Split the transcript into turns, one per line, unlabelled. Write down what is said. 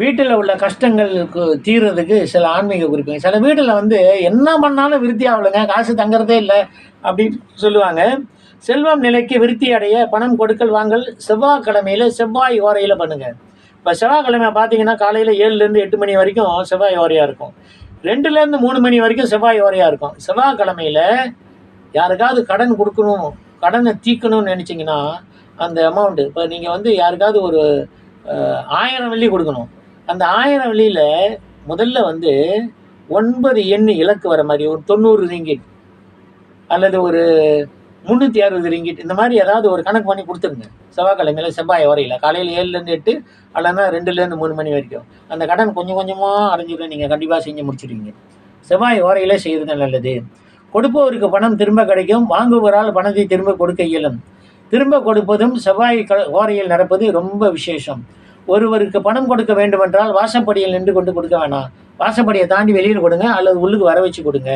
வீட்டில் உள்ள கஷ்டங்களுக்கு தீர்றதுக்கு சில ஆன்மீக குறிப்புங்க சில வீட்டில் வந்து என்ன பண்ணாலும் விருத்தி ஆகலைங்க காசு தங்குறதே இல்லை அப்படின்னு சொல்லுவாங்க. செல்வம் நிலைக்கு விருத்தி அடைய பணம் கொடுக்கல் வாங்கல் செவ்வாய்க்கிழமையில் செவ்வாய் ஓரையில் பண்ணுங்கள் இப்போ செவ்வாய்க்கிழமை பார்த்தீங்கன்னா காலையில் ஏழுலேருந்து எட்டு மணி வரைக்கும் செவ்வாய் ஓரையாக இருக்கும். ரெண்டுலேருந்து மூணு மணி வரைக்கும் செவ்வாய் ஓரையாக இருக்கும். செவ்வாய்க்கிழமையில் யாருக்காவது கடன் கொடுக்கணும் கடனை தீர்க்கணும்னு நினச்சிங்கன்னா அந்த அமௌண்ட்டு இப்போ நீங்கள் வந்து யாருக்காவது ஒரு ஆயிரம் வெள்ளி கொடுக்கணும். அந்த ஆயிரம் வழியில் முதல்ல வந்து ஒன்பது எண் இலக்கு வர மாதிரி ஒரு தொண்ணூறு ரிங்கிட் அல்லது ஒரு முந்நூற்றி அறுபது ரிங்கிட் இந்த மாதிரி ஏதாவது ஒரு கணக்கு பண்ணி கொடுத்துருங்க. செவ்வாய்க்கிழமையில செவ்வாய் வரையில் காலையில் ஏழுலேருந்து எட்டு அல்லனா ரெண்டுலேருந்து மூணு மணி வரைக்கும். அந்த கடன் கொஞ்சம் கொஞ்சமாக அடைஞ்சிடும் நீங்கள் கண்டிப்பாக செஞ்சு முடிச்சிடுவீங்க செவ்வாய் ஓரையில் செய்கிறது நல்லது. கொடுப்பவருக்கு பணம் திரும்ப கிடைக்கும் வாங்குபவரால் பணத்தை திரும்ப கொடுக்க இயலும். திரும்ப கொடுப்பதும் செவ்வாய் க ஓரையில் நடப்பது ரொம்ப விசேஷம். ஒருவருக்கு பணம் கொடுக்க வேண்டுமென்றால் வாசப்படியில் நின்று கொண்டு கொடுக்க வேணாம். வாசப்படியை தாண்டி வெளியில் கொடுங்க அல்லது உள்ளுக்கு வர வச்சு கொடுங்க.